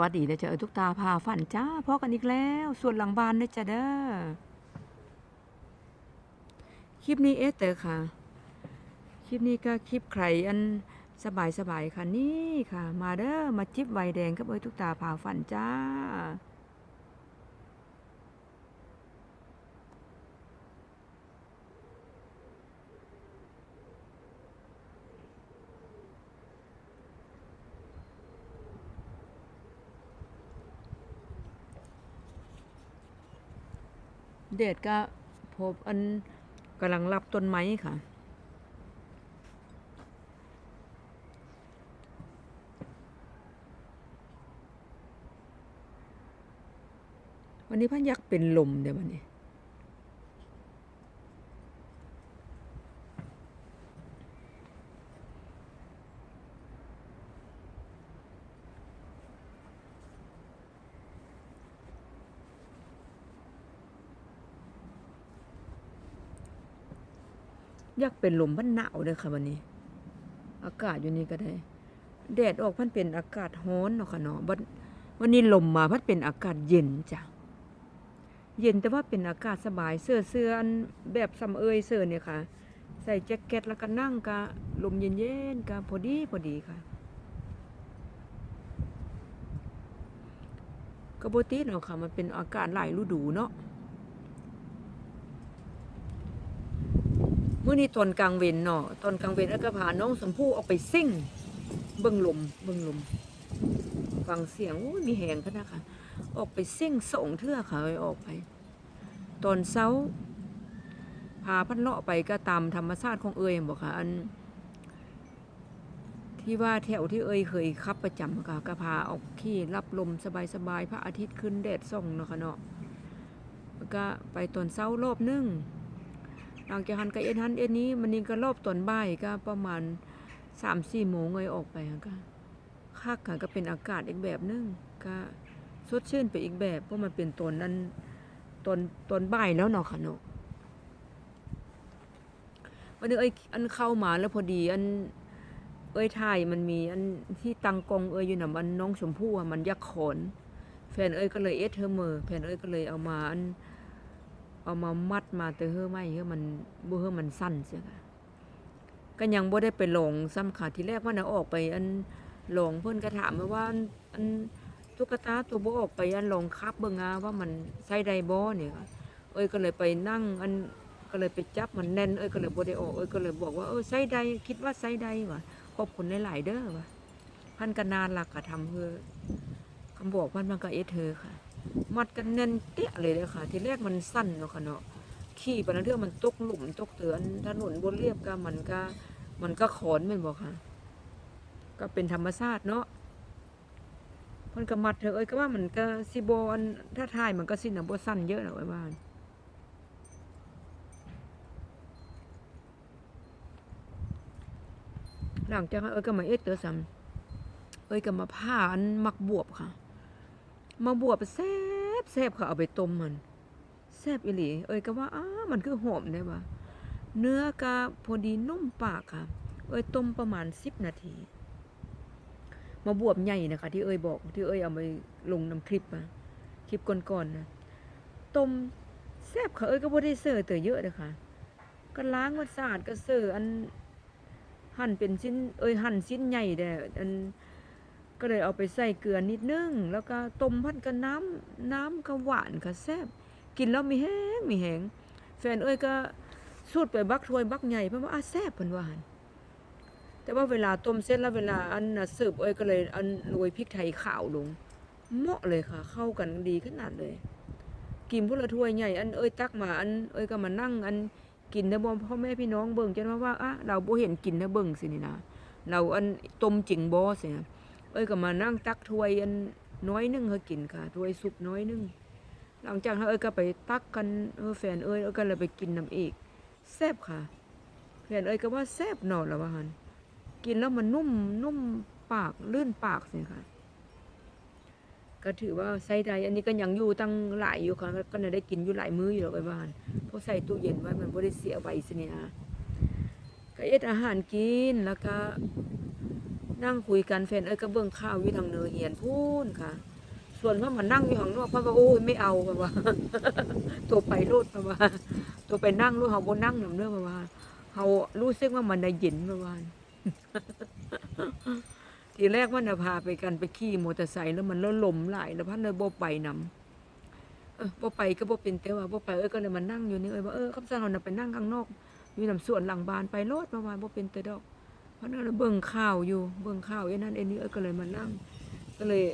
วัสดีนะจ๊ะเออทุกตาพาฝันจ้าพ่อกันอีกแล้ว ส่วนหลังบ้านนะจ๊ะเด้อคลิปนี้เอสเตอร์ค่ะ คลิปนี้ก็คลิปใครอันสบายสบายๆค่ะนี่ค่ะ มาเด้อมาจิบใบแดงกับเอ้ยทุกตาพาฝันจ้า เดดก็พบอันกำลังรับต้นไม้ค่ะ วันนี้พันยักษ์เป็นลมเดี๋ยววันนี้ อยากเป็นลมพันหนาวเลยค่ะวันนี้ อากาศอยู่นี่ก็ได้แดดออกพันเป็นอากาศร้อนเนาะค่ะเนาะวันวันนี้ลมมาพันเป็นอากาศเย็นจ้ะเย็นแต่ว่าเป็นอากาศสบายเสื้อเสื้ออันแบบสำเอยเสื้อเนี่ยค่ะ ใส่แจ็คเก็ตแล้วก็นั่งกะลมเย็นๆกะพอดีพอดีค่ะกปกติเนาะค่ะ มันเป็นอากาศหลายฤดูเนาะ มื่อนี้ตอนกลางเวนเนาะตอนกลางเวนแล้วก็พาน้องสมพู่ออกไปซิ่ง เบิ่งลมเบิ่งลมฟังเสียงโอ้ยมีแหงพะนะคะออกไปซิ่งส่งเทื่อค่ะออกไป ตอนเช้า พาพันเลาะไปก็ตามธรรมชาติของเอ่ยบอกค่ะอัน ที่ว่าแถวที่เอ่ยเคยขับประจำค่ะก็พาออกขี่รับลมสบายๆพระอาทิตย์ขึ้นแดดส่องเนาะค่ะเนาะแล้วก็ไปตอนเช้ารอบนึง หลังจากหันก็เอ็นหันเอ็นนี้มันนี่ก็รอบตอนบ่ายก็ประมาณสามสี่โมงเลยออกไปก็คักค่ะก็เป็นอากาศอีกแบบนึงก็สดชื่นไปอีกแบบเพราะมันเป็นตอนนั้นตอนตอนบ่ายแล้วเนาะค่ะเนาะวันนี้เอ้ยอันเข้ามาแล้วพอดี อัน เอ้ยถ่ายมันมี อันที่ตังกองเอ้ยอยู่น่ะมันน้องชมพู่อะมันยักษ์ขอนแฟนเอ้ยก็เลยเอสเธอเมอแฟนเอ้ยก็เลยเอามาอัน เอามามัดมาแต่เฮ้อไม่เฮ้อมันบ่เฮ้อมันสั้นเสียค่ะก็ยังบ่ได้ไปลงซ้ำค่ะทีแรกว่าน่ะออกไปอันลงเพิ่นก็ถามมาว่าอันอันตุ๊กตาตัวบ่ออกไปอันลงคับเบิ่งอะว่ามันใช้ได้บ่เนี่ยค่ะเอ้ยก็เลยไปนั่งอันก็เลยไปจับมันแน่นเอ้ยก็เลยบ่ได้ออกเอ้ยก็เลยบอกว่าเออใช้ได้คิดว่าใช้ได้ว่ะขอบคุณหลายๆเด้อว่ะพันก็นานลักก็ทำเพื่อคำบอกพันมันก็เอเธอค่ะ มัดกันแน่นเตี้ยเลยเลยค่ะ ทีแรกมันสั้นเนาะค่ะเนาะขี่ไปนั้นเรื่องมันตกหลุมตกเตือนถนนบนเรียบก็มันก็มันก็ขอนม่นบอกค่ะ ก็เป็นธรรมชาติเนาะมันก็มัดเถอะเอ้ยก็ว่ามันก็สิบอันถ้าทายมันก็สิ้นอะบสั้นเยอะนะไอ้บ้านหลังจากนั้นเอ้ยก็มาเอ็ดเตอซ้ำเอ้ยก็มาผ่าอันมักบวบค่ะ มาบวบแซบแซบค่ะเอาไปต้มมันแซบอีหลี เอ้ยก็ว่าอ้ามันคือหอมได้ว่าเนื้อกะพอดีนุ่มปากค่ะ เอ้ยต้มประมาณสิบนาที มาบวบใหญ่นะคะ ที่เอ้ยบอกที่เอ้ยเอาไปลงน้ำคลิปมาคลิปก่อนๆนะต้มแซบค่ะเอ้ยก็บ่ได้เสิร์ฟแต่เยอะเลยค่ะก็ล้างมันสะอาดก็เสิร์ฟอันหั่นเป็นชิ้นเอ้ยหั่นชิ้นใหญ่แต่อัน ก็เลยเอาไปใส่เกลือนิดนึง แล้วก็ต้มพันกับน้ำน้ำก็หวานก็แซ่บกินแล้วมีแห้งมีแห้งแฟนเอ้ยก็สูดไปบักถ้วยบักใหญ่เพราะว่าอาแซ่บเพิ่นว่านแต่ว่าเวลาต้มเสร็จแล้วเวลาอันน่ะเสิร์ฟเอ้ยก็เลยอันโรยพริกไทยขาวลงเหมาะเลยค่ะ เข้ากันดีขนาดเลย กินพวกละถ้วยใหญ่อันเอ้ยตักมาอันเอ้ยก็มานั่งอันกินนะบ่พ่อแม่พี่น้องเบิ่งจนว่าว่าอะเราบ่เห็นกินนะเบิ่งสินี่นะเราอันต้มจริงบ่สินะ เอ้ยก็มานั่งตักถ้วยอันน้อยนึงเฮากินค่ะถ้วยซุปน้อยนึงหลังจากนั้นเอ้ยก็ไปตักกันเออแฟนเอ้ยเอ้ยก็เลยไปกินน้ำอีกแซ่บค่ะแฟนเอ้ยก็ว่าแซ่บหนอละว่าหันกินแล้วมันนุ่มนุ่มปากลื่นปากสิค่ะ ก็ถือว่าใส่ได้อันนี้ก็ยังอยู่ตั้งหลายอยู่ค่ะก็ได้กินอยู่หลายมื้ออยู่หรอกไอ้บ้านเพราะใส่ตู้เย็นไว้มันบ่ได้เสียไว้สิเนี่ยก็เอ็ดอาหารกินแล้วก็ นั่งคุยกันแฟนเอ้ยก็เบิ่งข้าวอยู่ทางเนอเหียนพูนค่ะ ส่วนว่ามันนั่งอยู่ข้างนอกเพราะว่าโอ้ยไม่เอาเพระว่าตัวไปโลดเพระว่าตัวไปนั่งรู้เฮาบ่นั่งหนำเด้อเพระว่าเฮารู้สึกว่ามันได้เย็นเพระว่าทีแรกว่าน่ะพาไปกันไปขี่มอเตอร์ไซค์แล้วมันแล้วลมหลายแล้วพันเลยโบไปนำเออบ่ไปก็บ่เป็นแต่ว่าบ่ไปเอ้ยก็เลยมานั่งอยู่นี่เอ้ยว่าเออคำสั่งเราน่ะไปนั่งข้างนอกอยู่นำสวนหลังบานไปโลดประมาณบ่เป็นแต่ดอก ราะนั่นเบิ่งข่าวอยู่เบิ่งข่าวไอ้นั่นไอ้นี่เอ้ยก็เลยมานั่งก็เลย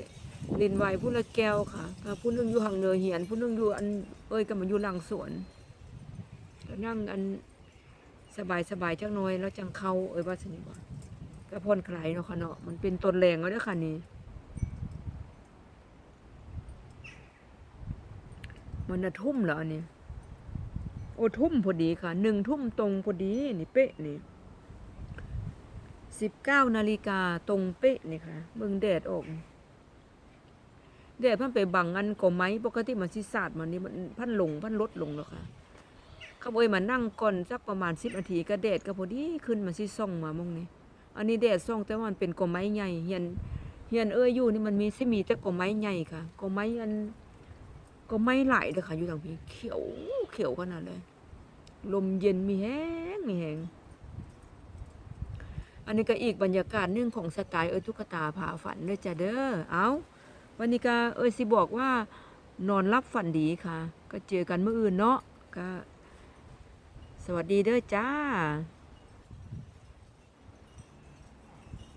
ลินไวน์ผู้ละแก้วค่ะก็ผู้นึงอยู่ห่างเนอเหียนผู้หนึงอยู่อันเอ้ยก็มาอยู่หลังสวนก็นั่งอันสบายสบายจักหน่อยแล้วจังเข้าเอ้ยว่าสนิบ่ก็พ่นคลายเนาะค่ะเนาะมันเป็นต้นแรงแล้วเด้อค่ะนี่มันนะทุ่มแล้วอันนี้โอ้ทุ่มพอดีค่ะหนึ่งทุ่มตรงพอดีนี่เป๊ะนี่ สิบเก้านาฬิกาตรงเป๊ะนี่ค่ะเบิ่งแดดออกแดดพันไปบังอันก็ไหมปกติมันสิสาดมันนี่มันพันลงพันลดลงแล้วค่ะเขาบอกให้มานั่งก่อนสักประมาณสิบนาทีก็แดดก็พอดีขึ้นมาสิส่องมามองนี่อันนี้แดดส่องแต่ว่ามันเป็นกอไม้ใหญ่เฮียนเฮียนเอ้ยอยู่นี่มันมีสิมีแต่กอไม้ใหญ่ค่ะกอไม้อันก็ไม่ไหลเลยค่ะอยู่ทางพี่เขียวเขียวขนาดเลย ลมเย็นมีแห้งมีแห้ง อันนี้ก็อีกบรรยากาศนึ่งของสไตล์เอ้ยตุ๊กตาผาฝันเด้อจ้ะเด้อ เอาวันนี้ก็เอ้สิบอกว่านอนรับฝันดีค่ะ ก็เจอกันเมื่ออื่นเนาะก็ สวัสดีเด้อจ้า